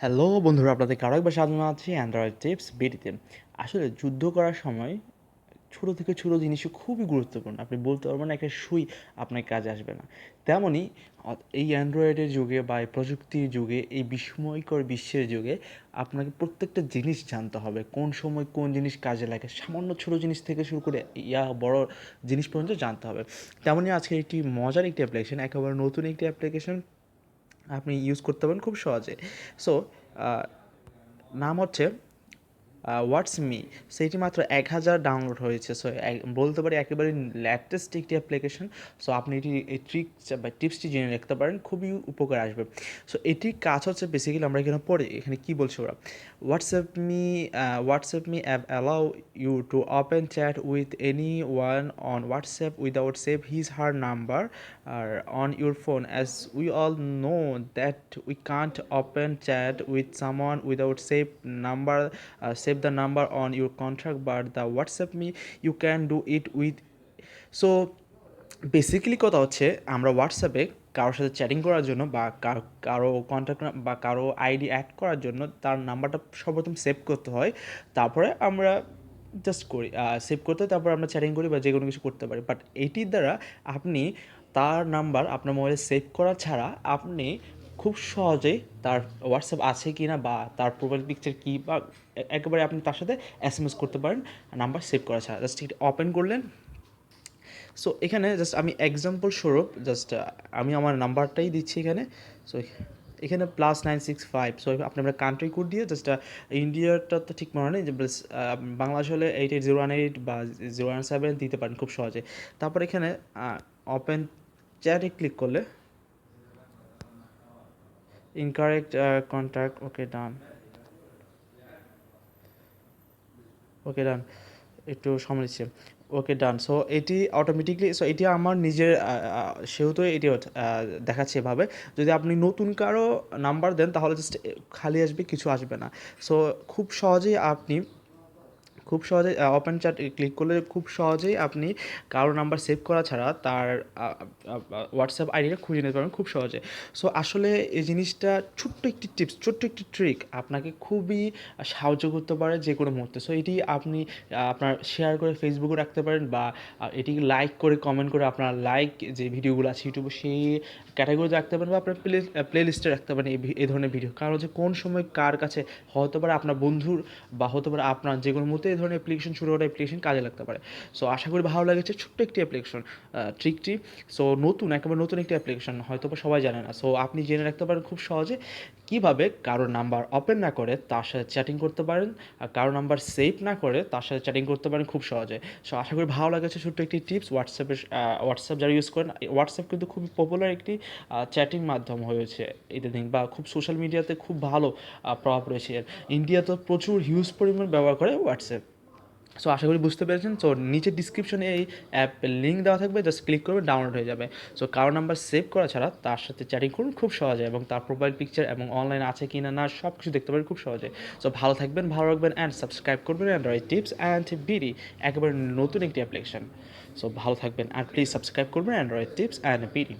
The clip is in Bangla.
হ্যালো বন্ধুরা, আপনাদের কারও একবার স্বাগত আছি অ্যান্ড্রয়েড টিপস বিডিতে আসলে যুদ্ধ করার সময় ছোটো থেকে ছোটো জিনিসও খুবই গুরুত্বপূর্ণ। আপনি বলতে পারবেন একটা সুই আপনার কাজে আসবে না। তেমনই এই অ্যান্ড্রয়েডের যুগে বা এই প্রযুক্তির যুগে, এই বিস্ময়কর বিশ্বের যুগে আপনাকে প্রত্যেকটা জিনিস জানতে হবে। কোন সময় কোন জিনিস কাজে লাগে, সামান্য ছোটো জিনিস থেকে শুরু করে ইয়া বড় জিনিস পর্যন্ত জানতে হবে। তেমনই আজকে একটি মজার একটি অ্যাপ্লিকেশন একেবারে নতুন একটি অ্যাপ্লিকেশন আপনি ইউজ করতে পারেন খুব সহজে। সো নাম হচ্ছে হোয়াটস মি সেইটি মাত্র এক হাজার ডাউনলোড হয়েছে। সো বলতে পারি একেবারে লেটেস্ট একটি অ্যাপ্লিকেশন সো আপনি এটি এই ট্রিক বা টিপসটি জেনে রাখতে পারেন খুবই উপকার আসবে। সো এটির কাজ হচ্ছে বেসিক্যালি আমরা এখানে পড়ে এখানে কী বলছে ওরা? WhatsApp me WhatsApp me app allow you to open chat with any one on WhatsApp without save his her number R on your phone? As we all know that we can't open chat with someone without save number uh, save the number on your contract but the whatsapp me. You can do it with, so basically কথা হচ্ছে, আমরা হোয়াটসঅ্যাপে কারোর সাথে চ্যাটিং করার জন্য বা কারও কন্ট্যাক্ট বা কারও আইডি অ্যাড করার জন্য তার নাম্বারটা সর্বপ্রথম সেভ করতে হয়। তারপরে আমরা জাস্ট করি সেভ করতে তারপর আমরা চ্যাটিং করি বা যে কোনো কিছু করতে পারি। বাট এইটির দ্বারা আপনি তার নাম্বার আপনার মোবাইলে সেভ করা ছাড়া আপনি খুব সহজেই তার হোয়াটসঅ্যাপ আছে কি না বা তার প্রোফাইল পিকচার কী বা একেবারে আপনি তার সাথে এস এম এস করতে পারেন নাম্বার সেভ করা ছাড়া। জাস্ট এটি ওপেন করলেন। সো এখানে জাস্ট আমি এক্সাম্পল স্বরূপ জাস্ট আমি আমার নাম্বারটাই দিচ্ছি এখানে। সো এখানে plus nine six five so আপনি আমরা কান্ট্রি কোড দিয়ে জাস্ট ইন্ডিয়াটা তো ঠিক মনে নেই, যে বাংলাদেশ হলে eight eight zero one eight বা জিরো ওয়ান সেভেন দিতে পারেন খুব সহজে। তারপর এখানে ওপেন চ্যাটে ক্লিক করলে incorrect contact okay, done. Okay done একটু সময় নিচ্ছে। ওকে ডান সো এটি অটোমেটিকলি সো এটি আমার নিজের সেহেতু এটি দেখাচ্ছে এভাবে। যদি আপনি নতুন কারও নাম্বার দেন, তাহলে জাস্ট খালি আসবে, কিছু আসবে না। সো খুব সহজেই আপনি খুব সহজে ওপেন চ্যাট ক্লিক করলে খুব সহজেই আপনি কারও নাম্বার সেভ করা ছাড়া তার হোয়াটসঅ্যাপ আইডিটা খুঁজে নিতে পারবেন খুব সহজে। সো আসলে এই জিনিসটা ছোট্ট একটি টিপস ছোট্ট একটি ট্রিক আপনাকে খুবই সাহায্য করতে পারে যে কোনো মুহূর্তে। সো এটি আপনি আপনার শেয়ার করে ফেসবুকে রাখতে পারেন বা এটি লাইক করে কমেন্ট করে আপনার লাইক যে ভিডিওগুলো আছে ইউটিউবে সেই ক্যাটাগরিতে রাখতে পারেন বা আপনার প্লে প্লে লিস্টে রাখতে পারেন এই এই ধরনের ভিডিও কারণ হচ্ছে কোন সময় কার কাছে হতে পারে আপনার বন্ধুর বা হতে পারে আপনার যে কোনো মুহূর্তে ধরনের অ্যাপ্লিকেশন শুরু করা অ্যাপ্লিকেশন কাজে লাগতে পারে। সো আশা করি ভালো লেগেছে, ছোট্ট একটি অ্যাপ্লিকেশন ট্রিকটি সো নতুন, একেবারে নতুন একটি অ্যাপ্লিকেশন হয়তো সবাই জানে না। সো আপনি জেনে রাখতে পারেন খুব সহজে কীভাবে কারোর নাম্বার ওপেন না করে তার সাথে চ্যাটিং করতে পারেন, আর কারও নাম্বার সেভ না করে তার সাথে চ্যাটিং করতে পারেন খুব সহজে। সো আশা করি ভালো লেগেছে ছোট্ট একটি টিপস হোয়াটসঅ্যাপের হোয়াটসঅ্যাপ যারা ইউজ করেন হোয়াটসঅ্যাপ কিন্তু খুবই পপুলার একটি চ্যাটিং মাধ্যম হয়েছে ইদানিং, বা খুব সোশ্যাল মিডিয়াতে খুব ভালো প্রভাব রয়েছে ইন্ডিয়া তো প্রচুর হিউজ পরিমাণ ব্যবহার করে হোয়াটসঅ্যাপ সো আশা করি বুঝতে পেরেছেন। সো নিচের ডিসক্রিপশনে এই অ্যাপের লিঙ্ক দেওয়া থাকবে। জাস্ট ক্লিক করবে ডাউনলোড হয়ে যাবে। সো কারও নাম্বার সেভ করা ছাড়া তার সাথে চ্যাটিং করুন খুব সহজে এবং তার প্রোফাইল পিকচার এবং অনলাইন আছে কি না না সব কিছু দেখতে পারেন খুব সহজে। সো ভালো থাকবেন, ভালো রাখবেন অ্যান্ড সাবস্ক্রাইব করবেন অ্যান্ড্রয়েড টিপস অ্যান্ড বিডি একেবারে নতুন একটি অ্যাপ্লিকেশন সো ভালো থাকবেন আর প্লিজ সাবস্ক্রাইব করবেন অ্যান্ড্রয়েড টিপস অ্যান্ড বিডি